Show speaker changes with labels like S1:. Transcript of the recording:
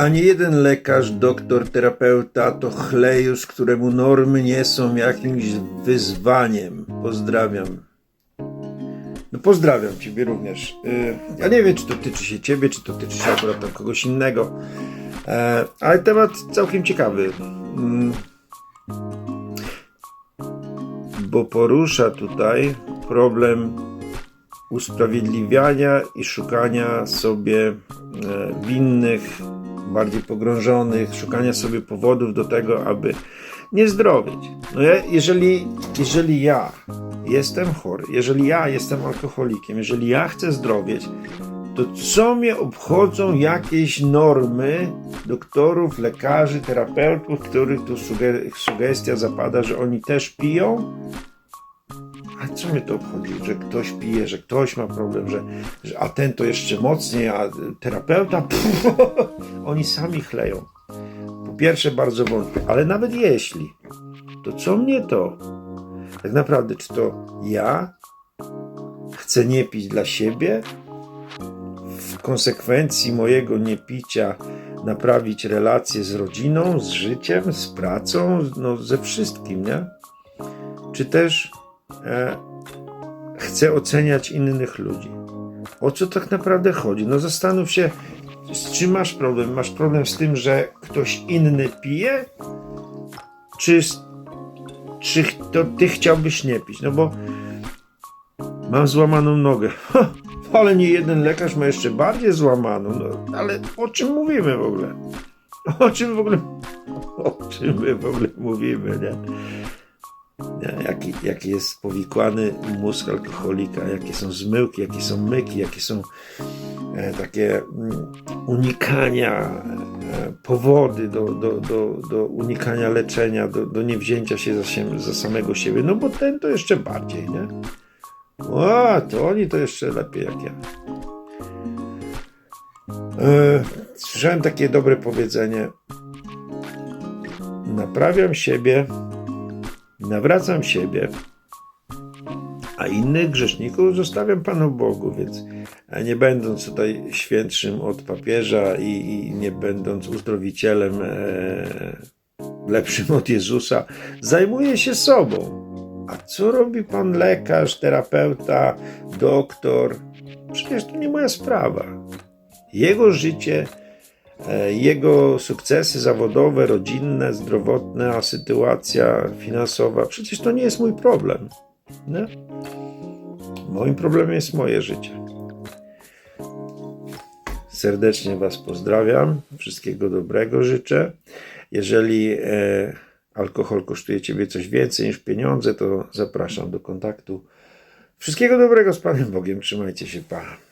S1: A nie jeden lekarz, doktor, terapeuta to chlejus, któremu normy nie są jakimś wyzwaniem. Pozdrawiam. No pozdrawiam Ciebie również. Y, Ja nie wiem, czy to tyczy się Ciebie, czy to tyczy się akurat kogoś innego. E, Ale temat całkiem ciekawy. Mm. Bo porusza tutaj problem usprawiedliwiania i szukania sobie e, winnych, bardziej pogrążonych, szukania sobie powodów do tego, aby nie zdrowieć. No ja, jeżeli, jeżeli ja jestem chory, jeżeli ja jestem alkoholikiem, jeżeli ja chcę zdrowieć, to co mnie obchodzą jakieś normy doktorów, lekarzy, terapeutów, których tu suge- sugestia zapada, że oni też piją? A co mnie to obchodzi, że ktoś pije, że ktoś ma problem, że, że a ten to jeszcze mocniej, a terapeuta, pff, oni sami chleją. Po pierwsze, bardzo wątpię, ale nawet jeśli, to co mnie to? Tak naprawdę, czy to ja chcę nie pić dla siebie? W konsekwencji mojego niepicia naprawić relacje z rodziną, z życiem, z pracą, no ze wszystkim, nie? Czy też e, chcę oceniać innych ludzi? O co tak naprawdę chodzi? No zastanów się, z czym masz problem? Masz problem z tym, że ktoś inny pije? Czy, czy to ty chciałbyś nie pić? No bo mam złamaną nogę. Ale nie jeden lekarz ma jeszcze bardziej złamaną. No, ale o czym mówimy w ogóle? O czym w ogóle, o czym my w ogóle mówimy, nie? Jaki, jaki jest powikłany mózg alkoholika, jakie są zmyłki, jakie są myki, jakie są e, takie mm, unikania, e, powody do, do, do, do unikania leczenia, do, do niewzięcia się za, się za samego siebie. No bo ten to jeszcze bardziej, nie? O, to oni to jeszcze lepiej jak ja. E, słyszałem takie dobre powiedzenie. Naprawiam siebie, nawracam siebie, a innych grzeszników zostawiam Panu Bogu, więc nie będąc tutaj świętszym od papieża i, i nie będąc uzdrowicielem e, lepszym od Jezusa, zajmuję się sobą. A co robi pan lekarz, terapeuta, doktor? Przecież to nie moja sprawa. Jego życie, jego sukcesy zawodowe, rodzinne, zdrowotne, a sytuacja finansowa, przecież to nie jest mój problem. Nie? Moim problemem jest moje życie. Serdecznie Was pozdrawiam. Wszystkiego dobrego życzę. Jeżeli e, alkohol kosztuje Ciebie coś więcej niż pieniądze, to zapraszam do kontaktu. Wszystkiego dobrego z Panem Bogiem. Trzymajcie się, pa.